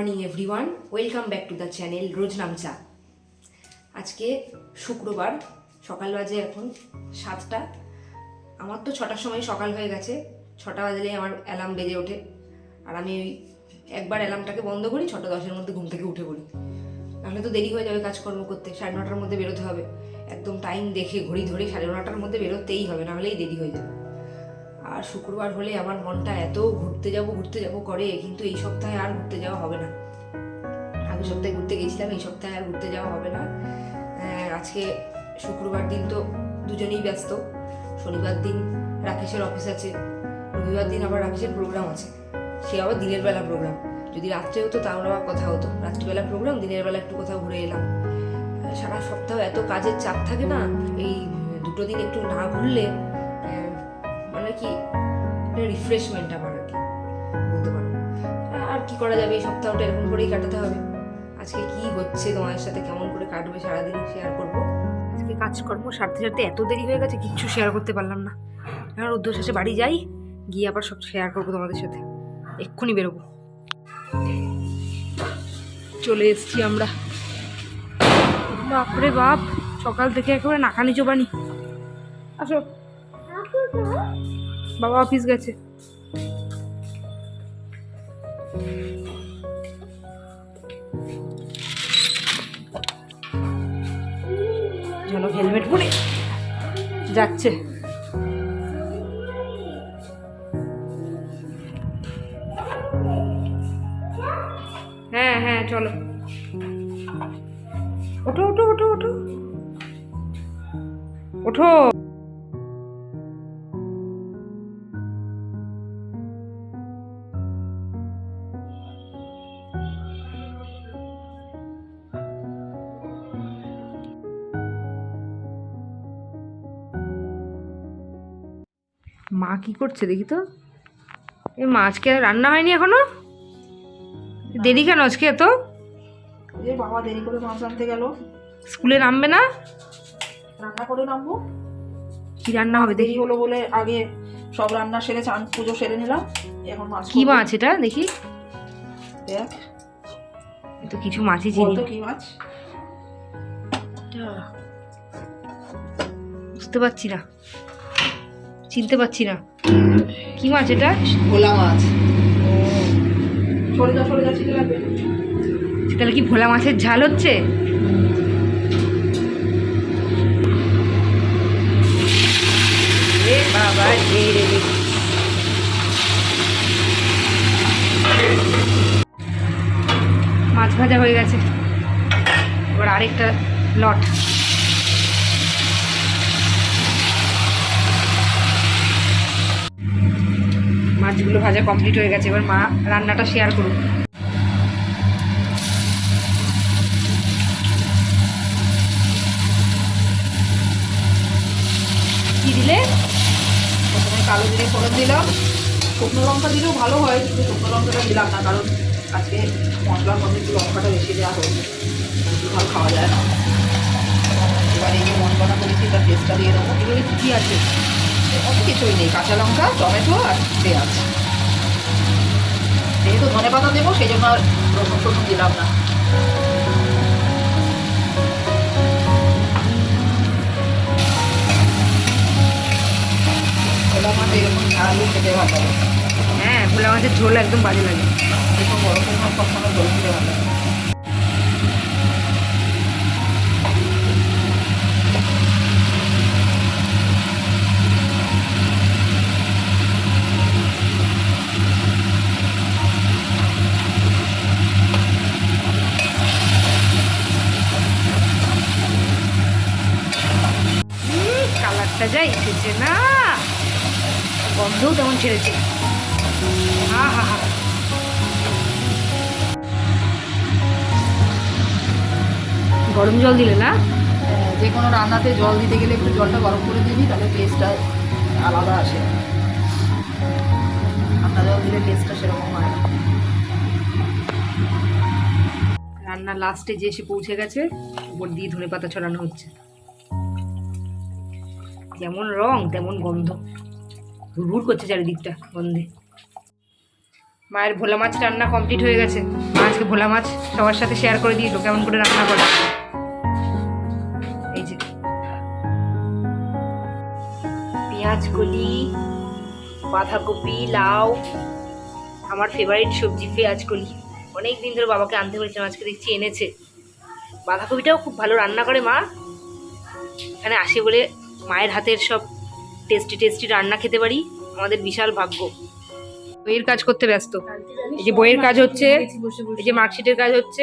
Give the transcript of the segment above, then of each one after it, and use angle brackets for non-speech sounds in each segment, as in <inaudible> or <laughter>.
Morning everyone welcome back to the channel রোজ নামচা আজকে শুক্রবার, সকাল বাজে এখন সাতটা। আমার তো ছটার সময় সকাল হয়ে গেছে। ছটা বাজলেই আমার অ্যালার্ম বেজে ওঠে। আর আমি ওই একবার অ্যালার্মটাকে বন্ধ করি, ছটা দশের মধ্যে ঘুম থেকে উঠে পড়ি। নাহলে তো দেরি হয়ে যাবে কাজকর্ম করতে। সাড়ে নটার মধ্যে বেরোতে হবে। একদম টাইম দেখে ঘড়ি ধরে সাড়ে নটার মধ্যে বেরোতেই হবে, নাহলেই দেরি হয়ে যাবে। আর শুক্রবার হলে আমার মনটা এত ঘুরতে যাব ঘুরতে যাব করে, কিন্তু এই সপ্তাহে আর ঘুরতে যাওয়া হবে না। আগের সপ্তাহে ঘুরতে গেছিলাম এই সপ্তাহে আর ঘুরতে যাওয়া হবে না। আজকে শুক্রবার দিন তো দুজনেই ব্যস্ত। শনিবার দিন রাকেশের অফিস আছে, রবিবার দিন আবার রাকেশের প্রোগ্রাম আছে। সে আবার দিনের বেলা প্রোগ্রাম যদি রাত্রে হতো তাহলে আবার কথা হতো। রাত্রিবেলা প্রোগ্রাম দিনের বেলা একটু কোথাও ঘুরে এলাম। সারা সপ্তাহ এত কাজের চাপ থাকে না, এই দুটো দিন একটু না ঘুরলে মানে কি রিফ্রেশমেন্ট আমার আর কি বলতে পারো? আর কি করা যাবে এই সপ্তাহটা? এরকম করেই কাটাতে হবে। আজকে কি হচ্ছে? তোমাদের সাথে কেমন করে কাটবে সারাদিন শেয়ার করব। আজকে কাজকর্ম সারতে সারতে এত দেরি হয়ে গেছে, কিচ্ছু শেয়ার করতে পারলাম না। এবার উদ্যোগ শেষে বাড়ি যাই, গিয়ে আবার সব শেয়ার করব তোমাদের সাথে। এক্ষুনি বেরোবো। চলে এসছি আমরা। বাপরে বাপ, সকাল থেকে একেবারে নাকানি চোবানি আসো। বাবা অফিস গেছে। হেলমেট পরে। যাচ্ছে। হ্যাঁ হ্যাঁ চলো। ওঠো ওঠো ওঠো ওঠো। ওঠো। মা কি করছে দেখি তো। এই মা আজকে রান্না হয়নি এখনও? দেরি কেন আজকে এত? বাবা দেরি করে মাছ আনতে গেল। স্কুলে নামবে না? রান্না করে নামবো। কি রান্না হবে দেরি দেখি হলো বলে আগে সব রান্না সেরে চান পুজো সেরে নিলাম। এখন মাছ কি মাছ এটা দেখি। দেখ। তো কিছু মাছই চিনি। কি মাছ? বুঝতে পারছি না। চিনতে পারছি না। কি মাছ এটা? ভোলা মাছ। তাহলে কি ভোলা মাছের ঝাল হচ্ছে? বাবা রে। মাছ ভাজা হয়ে গেছে। এবার আরেকটা লট। মাছগুলো ভাজা কমপ্লিট হয়ে গেছে, এবার মা রান্নাটা শেয়ার করুন কি দিলে? প্রথমে কালো জিরে ফোড়ন দিলাম। শুকনো লঙ্কা দিলেও ভালো হয়, কিন্তু শুকনো লঙ্কাটা দিলাম না, কারণ আজকে মশলার মধ্যে একটু লঙ্কাটা বেশি দেওয়া হয়েছে ভালো খাওয়া যায় না। এবার এই যে মশলাটা করেছি, তার টেস্টটা দিয়ে দেবো। এগুলো কি আছে? অত কিছুই নেই কাঁচা লঙ্কা টমেটো আর পেঁয়াজ। যেহেতু ধনে পাতা দেবো সেই জন্য আর রসুন টসুন দিলাম না। ভোলা মাছ এরকম ঝালই খেতে ভালো হ্যাঁ ভোলা মাছের ঝোল একদম বাজে লাগে। এরকম বড় মাছ সবসময় জল খেতে ভালো লাগে যা এসেছে না, গন্ধও তেমন ছেড়েছে। হা হা হা। গরম জল দিলে না? যে কোনো রান্নাতে জল দিতে গেলে একটু জলটা গরম করে দিবি, তাহলে টেস্টটা আলাদা আসে। ঠান্ডা জল দিলে টেস্টটা সেরকম হয় না। রান্নার লাস্টে যে এসে পৌঁছে গেছে উপর দিয়ে ধনে পাতা ছড়ানো হচ্ছে। যেমন রং, তেমন গন্ধ। হুড় করছে চারিদিকটা গন্ধে। মায়ের ভোলা মাছ রান্না কমপ্লিট হয়ে গেছে। মা আজকে ভোলা মাছ সবার সাথে শেয়ার করে দিল কেমন করে রান্না করে। এই যে। পেঁয়াজ কলি, বাঁধাকপি, লাউ, আমার ফেভারিট সবজি পেঁয়াজ কলি। অনেক দিন ধরে বাবাকে আনতে বলেছিলাম, আজকে দেখছি এনেছে। বাঁধাকপিটাও খুব ভালো রান্না করে মা। এখানে আসে বলে মায়ের হাতের সব টেস্টি টেস্টি রান্না খেতে পারি? আমাদের বিশাল ভাগ্য। বইয়ের কাজ করতে ব্যস্ত। এই যে বইয়ের কাজ হচ্ছে, এই যে মার্কশিটের কাজ হচ্ছে,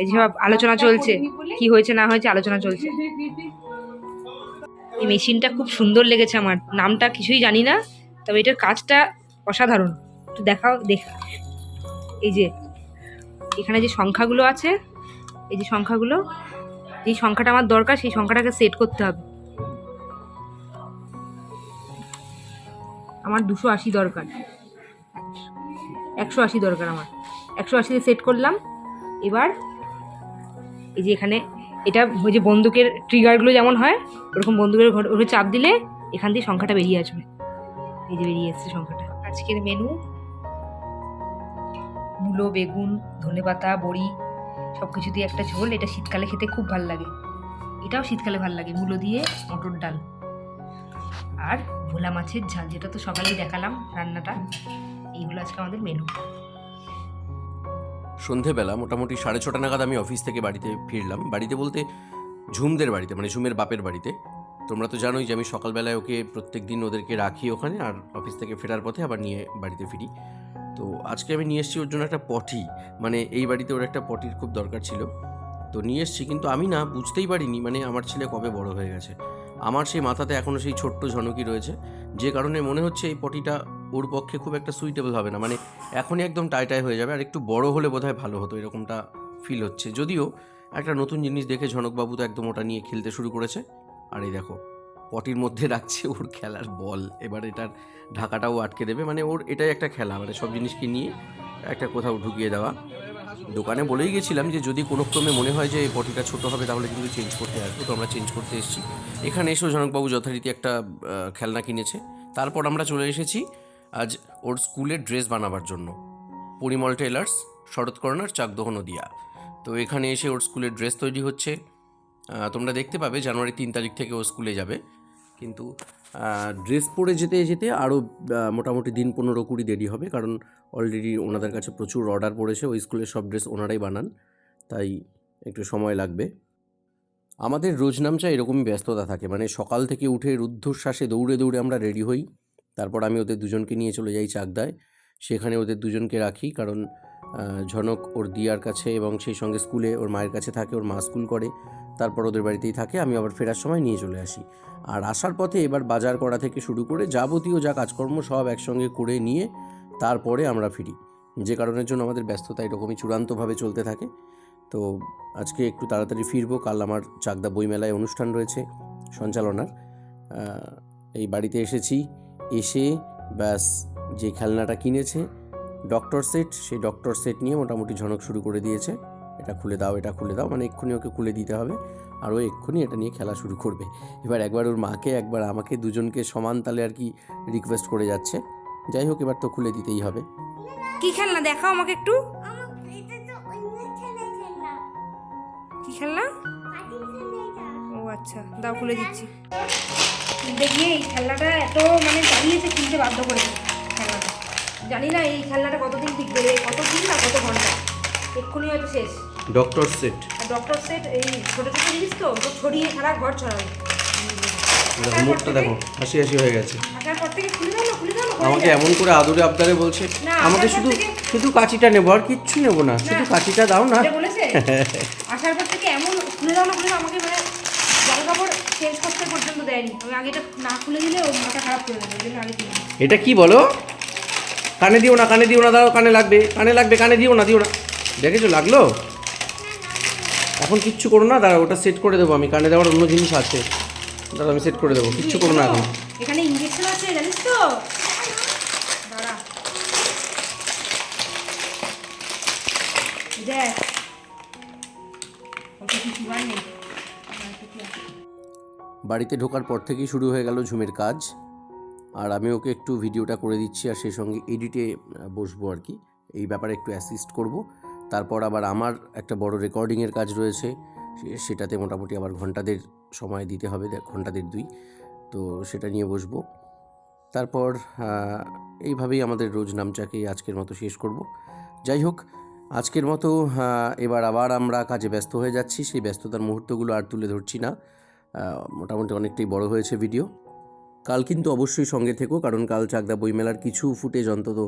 এই যে আলোচনা চলছে, কি হয়েছে, না হয়েছে আলোচনা চলছে। এই মেশিনটা খুব সুন্দর লেগেছে আমার। নামটা কিছুই জানি না, তবে এটার কাজটা অসাধারণ। একটু দেখাও, দেখ। এই যে, এখানে যে সংখ্যাগুলো আছে, এই যে সংখ্যাগুলো যে সংখ্যাটা আমার দরকার, সেই সংখ্যাটাকে সেট করতে হবে। আমার দুশো আশি দরকার। একশো আশি দরকার আমার। একশো আশিতে সেট করলাম। এবার এই যে এখানে এটা ওই যে বন্দুকের ট্রিগারগুলো যেমন হয়, ওরকম বন্দুকের ঘর ওপরে চাপ দিলে এখান দিয়ে সংখ্যাটা বেরিয়ে আসবে। এই যে বেরিয়ে এসছে সংখ্যাটা। আজকের মেনু মূলো, বেগুন, ধনেপাতা, বড়ি সব কিছু দিয়ে একটা ঝোল, এটা শীতকালে খেতে খুব ভালো লাগে। এটাও শীতকালে ভালো লাগে, মূলো দিয়ে মটর ডাল। আর ভোলা মাছের ঝাল, যেটা তো সকালেই দেখালাম রান্নাটা, এইগুলো আজকে আমাদের মেনু সন্ধেবেলা, মোটামুটি সাড়ে ছটা নাগাদ আমি অফিস থেকে বাড়িতে ফিরলাম। বাড়িতে বলতে ঝুমদের বাড়িতে মানে ঝুমের বাপের বাড়িতে। তোমরা তো জানোই যে আমি সকালবেলায় ওকে প্রত্যেক দিন ওদেরকে রাখি ওখানে আর অফিস থেকে ফেরার পথে আবার নিয়ে বাড়িতে ফিরি। তো আজকে আমি নিয়ে এসেছি ওর জন্য একটা পটি। মানে এই বাড়িতে ওর একটা পটির খুব দরকার ছিল। তো নিয়ে এসেছি কিন্তু আমি না বুঝতেই পারিনি মানে আমার ছেলে কবে বড় হয়ে গেছে। আমার সেই মাথাতে এখনও সেই ছোট্ট ঝনকি রয়েছে। যে কারণে মনে হচ্ছে এই পটিটা ওর পক্ষে খুব একটা সুইটেবল হবে না। মানে এখনই একদম টাইটাই হয়ে যাবে। আর একটু বড় হলে বোধহয় ভালো হতো, এরকমটা ফিল হচ্ছে। যদিও একটা নতুন জিনিস দেখে ঝনকবাবু তো একদম ওটা নিয়ে খেলতে শুরু করেছে। আর এই দেখো, পটির মধ্যে রাখছে ওর খেলার বল। এবার এটার ঢাকাটাও আটকে দেবে। মানে ওর এটাই একটা খেলা মানে সব জিনিসকে নিয়ে একটা কোথাও ঢুকিয়ে দেওয়া। দোকানে বলেই গেছিলাম যে যদি কোনো ক্রমে মনে হয় যে এই পটিটা ছোটো হবে, তাহলে কিন্তু চেঞ্জ করতে আসব। তো আমরা চেঞ্জ করতে এসেছি। এখানে এসেও জনকবাবু যথারীতি একটা খেলনা কিনেছে। তারপর আমরা চলে এসেছি আজ ওর স্কুলের ড্রেস বানাবার জন্য। Parimal tailors Sarat corner, Chakdah Nadia. তো এখানে এসে ওর স্কুলের ড্রেস তৈরি হচ্ছে। তোমরা দেখতে পাবে জানুয়ারি তিন তারিখ থেকে ও স্কুলে যাবে। কিন্তু ড্রেস পরে যেতে যেতে আরও মোটামুটি দিন পনেরো কুড়ি দেরি হবে, কারণ অলরেডি ওনাদের কাছে প্রচুর অর্ডার পড়েছে, ওই স্কুলের সব ড্রেস ওনারাই বানান, তাই একটু সময় লাগবে। আমাদের রোজনামচা এরকমই ব্যস্ততা থাকে মানে সকাল থেকে উঠে রুদ্ধশ্বাসে দৌড়ে দৌড়ে আমরা রেডি হই, তারপর আমি ওদের দুজনকে নিয়ে চলে যাই চাকদায়, সেখানে ওদের দুজনকে রাখি, কারণ ঝনক ওর দিয়ার কাছে এবং সেই সঙ্গে স্কুলে ওর মায়ের কাছে থাকে, ওর মা স্কুল করে তারপর ওদের বাড়িতেই থাকে, আমি আবার ফেরার সময় নিয়ে চলে আসি। আর আসার পথে এবার বাজার করা থেকে শুরু করে যাবতীয় যা কাজকর্ম সব একসঙ্গে করে নিয়ে তারপরে আমরা ফিরি। যে কারণের জন্য আমাদের ব্যস্ততা এরকমই চূড়ান্তভাবে চলতে থাকে। তো আজকে একটু তাড়াতাড়ি ফিরবো, কাল আমার চাকদা বইমেলায় অনুষ্ঠান রয়েছে সঞ্চালনার। এই বাড়িতে এসেছি, এসে ব্যাস যে খেলনাটা কিনেছে ডক্টর সেট সেই ডক্টর সেট নিয়ে মোটামুটি ঝনক শুরু করে দিয়েছে। এটা খুলে দাও, এটা খুলে দাও মানে এক্ষুনি ওকে খুলে দিতে হবে। আর ও এক্ষুনি এটা নিয়ে খেলা শুরু করবে। এবার একবার ওর মাকে, একবার আমাকে দুজনকে সমান তালে আর কি রিকোয়েস্ট করে যাচ্ছে। যাই হোক, এবার তো খুলে দিতেই হবে। কি খেলনা? দেখাও আমাকে একটু। কি খেলনা? ও আচ্ছা দাও খুলে দিচ্ছি। গিয়ে এই খেলনাটা এত মানে জ্বালিয়েছে কিনতে বাধ্য করেছে খেলনাটা। জানি না এই খেলনাটা কতদিন টিকবে কত দিন না কত ঘণ্টা। এক্ষুনি হয়তো শেষ। ডক্টর সেট ডক্টর সেট এই ছোটো ছোটো জিনিস তো? তো ছড়িয়ে সারা ঘর ছড়াবে। দেখো মুখটা দেখো হাসি হাসি হয়ে গেছে। আসার পর থেকে খুলে দাও না খুলে দাও না আমাকে এমন করে আদরে আবদারে বলছে। আমাকে শুধু শুধু কাঁচিটা নেব আর কিচ্ছু নেব না। শুধু কাঁচিটা দাও না। এটা বলেছে? <laughs> আসার পর থেকে এমন খুলে দাও না খুলে দাও আমাকে মানে জামা কাপড় চেঞ্জ করতে পর্যন্ত দেয়নি। আমি আগে এটা না খুলে দিলে ও মাথা খারাপ করে দেবে ওই জন্য আগে এটা কি বলো? কানে দিও না কানে দিও না দাও কানে লাগবে কানে লাগবে কানে দিও না দিও না। দেখেছ লাগল? এখন কিচ্ছু করো না দাঁড়া ওটা সেট করে দেবো আমি কানে দেওয়ার অন্য জিনিস আছে। দাঁড়া আমি সেট করে দেবো কিচ্ছু করো না এখন। এখানে ইঞ্জেকশন আছে জানিস তো? দেখ। বাড়িতে ঢোকার পর থেকেই শুরু হয়ে গেল ঝুমের কাজ। আর আমি ওকে একটু ভিডিওটা করে দিচ্ছি আর সেই সঙ্গে এডিটে বসবো আর কি। এই ব্যাপারে একটু অ্যাসিস্ট করব। তারপর আবার আমার একটা বড় রেকর্ডিংয়ের কাজ রয়েছে সেটাতে মোটামুটি আবার ঘন্টাদের সময় দিতে হবে ঘন্টাদের দুই। তো সেটা নিয়ে বসবো। তারপর এইভাবেই আমাদের রোজ নামচাকে আজকের মতো শেষ করব। যাই হোক, আজকের মতো এবার আবার আমরা কাজে ব্যস্ত হয়ে যাচ্ছি, সেই ব্যস্ততার মুহূর্তগুলো আর তুলে ধরছি না। মোটামুটি অনেকটাই বড় হয়েছে ভিডিও কাল কিন্তু অবশ্যই সঙ্গে থেকো, কারণ কাল চাকদা বইমেলার কিছু ফুটেজ অন্তত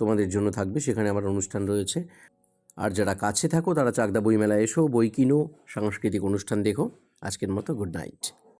তোমাদের জন্য থাকবে, সেখানে আমার অনুষ্ঠান রয়েছে। আর যারা কাছে থাকো, তারা চাকদা বইমেলায় এসো, বই কিনো, সাংস্কৃতিক অনুষ্ঠান দেখো। আজকের মতো গুড নাইট।